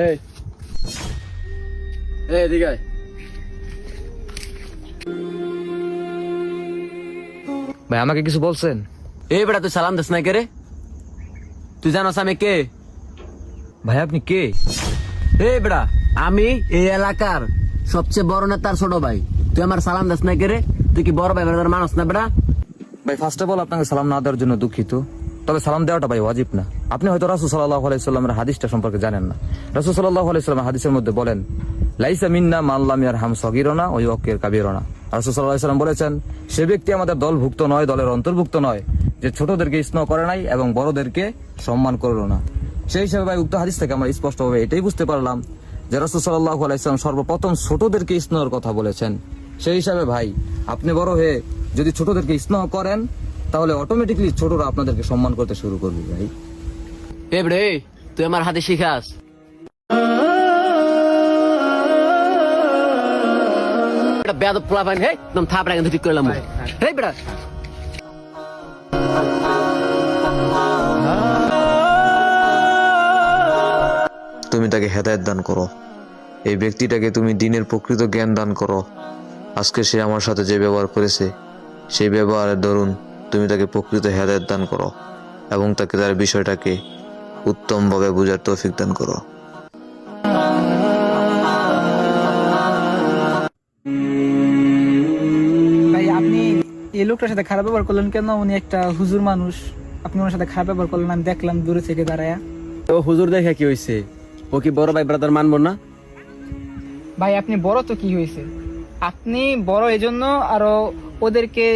এই এই এদিকে আয়। ভাই আমাকে কিছু বলছেন? এই বেটা তুই সালাম দিস না কে রে? তুই জানোস আমি কে? ভাই আপনি কে? এই বেটা আমি এই এলাকার সবচেয়ে বড় নেতার ছোট ভাই। তুই আমার সালাম দিস না কে রে? তুই কি বড় ভাই বেড়াদার মানুষ না বেটা? ভাই ফার্স্ট অফ অল আপনাকে সালাম না দেওয়ার জন্য দুঃখিত। তবে সালাম দেওয়াটা ভাই ওয়াজিব না। আপনি হয়তো রাসুল সাল্লাহ আলাইসাল্লামের হাদিসটা সম্পর্কে জানেন না। রাসুল সাল্লাহ আলাইসাল্লাম হাদিসের মধ্যে বলেন, লাইসা মিন্না মাল্লাম ইয়ার হাম সগিরনা ওই অকের কাবিরনা। রাসুল সাল্লাহ বলেছেন, সে ব্যক্তি আমাদের দলভুক্ত নয়, দলের অন্তর্ভুক্ত নয়, যে ছোটদেরকে স্নেহ করে নাই এবং বড়দেরকে সম্মান করল না। সেই হিসাবে ভাই উক্ত হাদিস থেকে আমরা স্পষ্টভাবে এটাই বুঝতে পারলাম যে রাসুল সাল্লাহ সর্বপ্রথম ছোটদেরকে স্নেহর কথা বলেছেন। সেই হিসাবে ভাই, আপনি বড় হয়ে যদি ছোটদেরকে স্নেহ করেন তাহলে অটোমেটিকলি ছোটরা আপনাদেরকে সম্মান করতে শুরু করবে ভাই। এ বেড়ে তুই আমার হাতে শিখাস। এটা বেয়াদব পোলা পাইন হে একদম থাপড়া কিন্তু ঠিক করলাম। হে বেটা। তুমি তাকে হেদায়ত দান করো। এই ব্যক্তিটাকে তুমি দিনের প্রকৃত জ্ঞান দান করো। আজকে সে আমার সাথে যে ব্যবহার করেছে সেই ব্যবহারের দরুন তুমি তাকে প্রকৃত হেদায়ত দান করো এবং তাকে তার বিষয়টাকে উত্তমভাবে বোঝার তৌফিক দান করো। ভাই আপনি এই লোকটার সাথে খারাপ ব্যবহার করলেন কেন? উনি একটা হুজুর মানুষ। আপনি ওনার সাথে খারাপ ব্যবহার করলেন আমি দেখলাম দূরে থেকে দাঁড়ায়া। ও হুজুর দেখে কি হইছে? ও কি বড় ভাই ব্রাদার মানবো না? ভাই আপনি বড় তো কি হয়েছে আপনি বড় এজন্য আরও ওদেরকে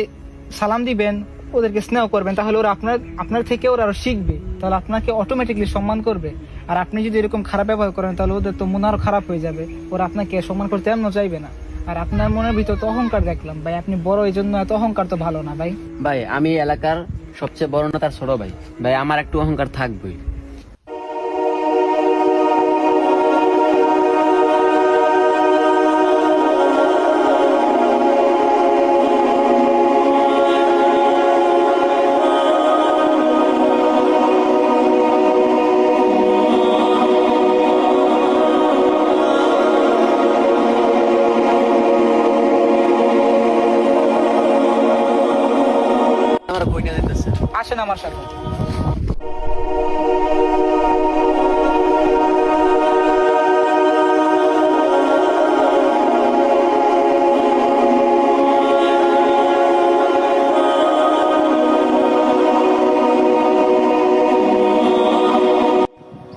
সালাম দিবেন ওদেরকে স্নেহ করবেন, তাহলে ওরা আপনার আপনার থেকে ওরা আরও শিখবে। তাহলে আপনাকে অটোমেটিকলি সম্মান করবে। আর আপনি যদি এরকম খারাপ ব্যবহার করেন, তাহলে ওদের তো মন আরও খারাপ হয়ে যাবে। ওরা আপনাকে সম্মান করতে এমন চাইবে না। আর আপনার মনের ভিতর তো অহংকার দেখলাম। ভাই, আপনি বড় এই জন্য এত অহংকার তো ভালো না, ভাই। ভাই, আমি এলাকার সবচেয়ে বড় না তার ছোট ভাই। ভাই, আমার একটু অহংকার থাকবেই। আসেন আমার সাথে।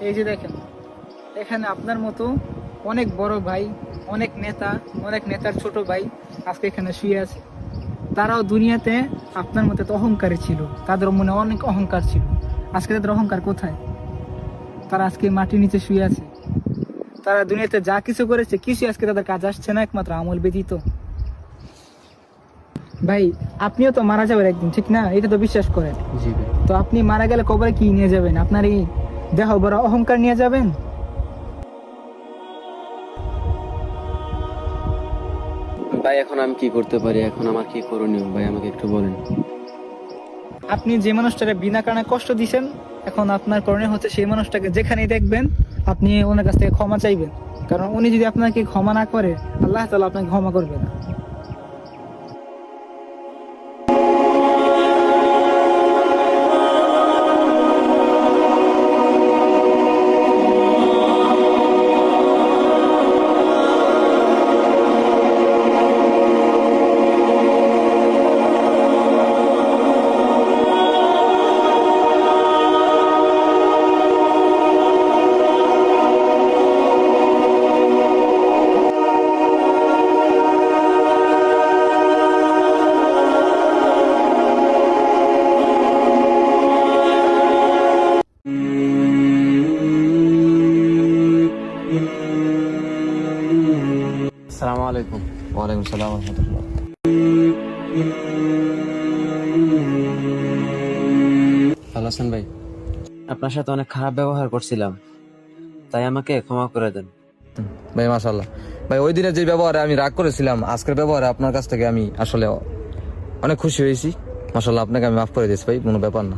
এই যে দেখেন, এখানে আপনার মতো অনেক বড় ভাই, অনেক নেতা, অনেক নেতার ছোট ভাই আজকে এখানে শুয়ে আছে। তারাও দুনিয়াতে আপনার মতো তো অহংকারী ছিল। তাদের মনে অনেক অহংকার ছিল। আজকে তাদের অহংকার কোথায়? তারা আজকে মাটির নিচে শুয়ে আছে। তারা দুনিয়াতে যা কিছু করেছে কিছু আজকে তাদের কাজ আসছে না একমাত্র আমল ব্যতীত। ভাই আপনিও তো মারা যাবেন একদিন ঠিক না? এটা তো বিশ্বাস করেন। তো আপনি মারা গেলে কবরে কি নিয়ে যাবেন? আপনার এই দেহ বড় অহংকার নিয়ে যাবেন? ভাই, এখন আমি কি করতে পারি? এখন আমার কি করণীয়? ভাই, আমাকে একটু বলেন। আপনি যে মানুষটাকে বিনা কারণে কষ্ট দিছেন, এখন আপনার করণীয় হচ্ছে সেই মানুষটাকে যেখানেই দেখবেন, আপনি ওনার কাছ থেকে ক্ষমা চাইবেন। কারণ উনি যদি আপনাকে ক্ষমা না করে, আল্লাহ তালা আপনাকে ক্ষমা করবে না। আসসালামু আলাইকুম ওয়ালাইকুম সালাম রহমতুল্লাহ। ভালো আছেন ভাই? আপনার সাথে অনেক খারাপ ব্যবহার করছিলাম। তাই আমাকে ক্ষমা করে দেন। ভাই মাশাল্লাহ ভাই ওই দিনে যে ব্যবহারে আমি রাগ করেছিলাম আজকের ব্যবহারে আপনার কাছ থেকে আমি আসলে অনেক খুশি হয়েছি। মাশাল্লাহ আপনাকে আমি মাফ করে দিয়েছি ভাই কোনো ব্যাপার না।